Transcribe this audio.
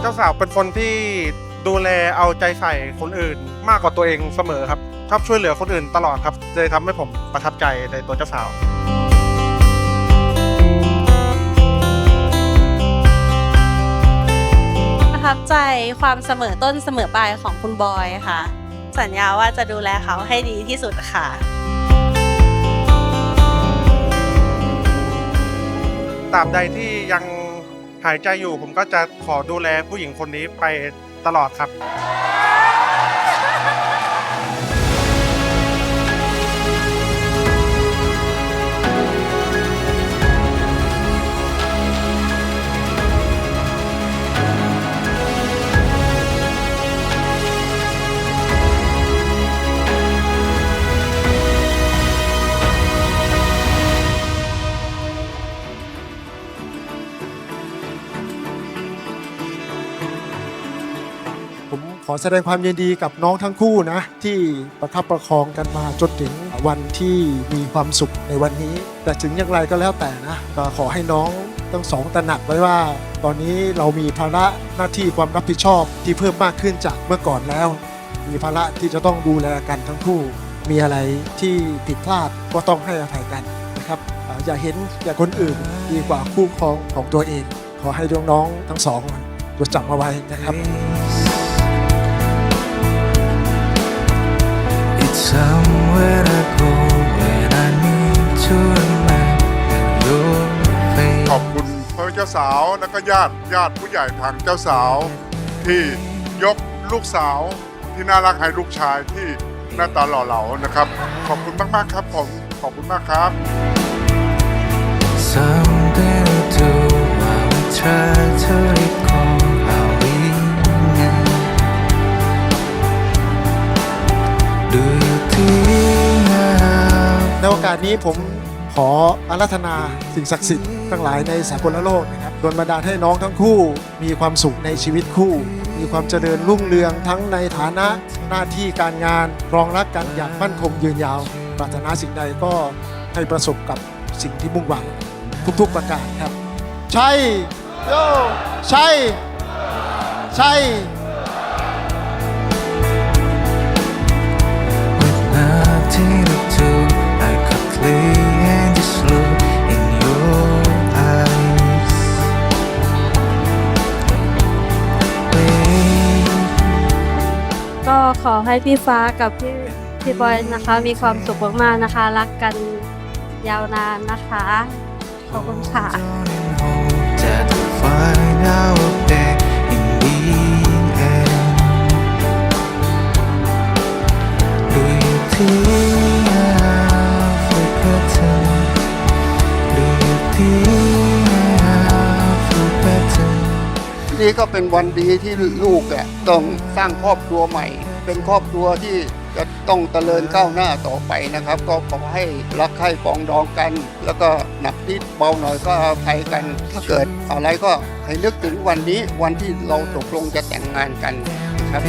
เจ้าสาวเป็นคนที่ดูแลเอาใจใส่คนอื่น มากกว่าตัวเองเสมอครับชอบช่วยเหลือคนอื่นตลอดครับเลยทำให้ผมประทับใจในตัวเจ้าสาว ประทับใจความเสมอต้นเสมอปลายของคุณบอยค่ะ สัญญาว่าจะดูแลเขาให้ดีที่สุดค่ะ ตราบใดที่ยังหายใจอยู่ผมก็จะขอดูแลผู้หญิงคนนี้ไปตลอดครับ ขอแสดงความยินดีกับน้องทั้งคู่นะ ที่ประคับประคองกันมาจนถึงวันที่มีความสุขในวันนี้ แต่ถึงอย่างไรก็แล้วแต่นะก็ขอให้น้องทั้งสองตระหนักไว้ว่า ตอนนี้เรามีภาระหน้าที่ความรับผิดชอบที่เพิ่มมากขึ้นจากเมื่อก่อนแล้ว มีภาระที่จะต้องดูแลกันทั้งคู่ มีอะไรที่ผิดพลาดก็ต้องให้อภัยกันนะครับอย่าเห็นอย่าคนอื่นดีกว่าคู่ครองของตัวเอง ขอให้น้องๆทั้งสองจดจำเอาไว้นะครับ เจ้าสาวและก็ญาติญาติผู้ใหญ่ทางเจ้าสาว ที่ยกลูกสาวที่น่ารักให้ลูกชายที่หน้าตาหล่อเหลานะครับ ขอบคุณมากๆครับผมขอบคุณมากครับ Something to do while we try to recall how we met. Do you think I ในโอกาสนี้ผมขออารัธนาสิ่งศักดิ์สิทธิ์ ทั้งหลายในสากลโลกนะครับโดนบันดาลให้น้องทั้งคู่ มีความสุขในชีวิตคู่ มีความเจริญรุ่งเรืองทั้งในฐานะหน้าที่การงานรองรักกันอย่างมั่นคงยืนยาว ปรารถนาสิ่งใดก็ให้ประสบกับสิ่งที่มุ่งหวังทุกๆประการครับ ใช่โยใช่ ใช่ ขอให้พี่ฟ้ากับพี่พี่บอยนะคะ มีความสุขมากๆนะคะ รักกันยาวนานนะคะ ขอบคุณค่ะ นี่ก็เป็นวันดีที่ลูกอะต้องสร้างครอบครัวใหม่ เป็นครอบครัวที่จะต้องเจริญก้าวหน้าต่อไปนะครับ ก็ขอให้รักใคร่ปองดองกัน แล้วก็หนักนิดเบาหน่อยก็อภัยกัน ถ้าเกิดอะไรก็ให้นึกถึงวันนี้วันที่เราตกลงจะแต่งงานกันครับ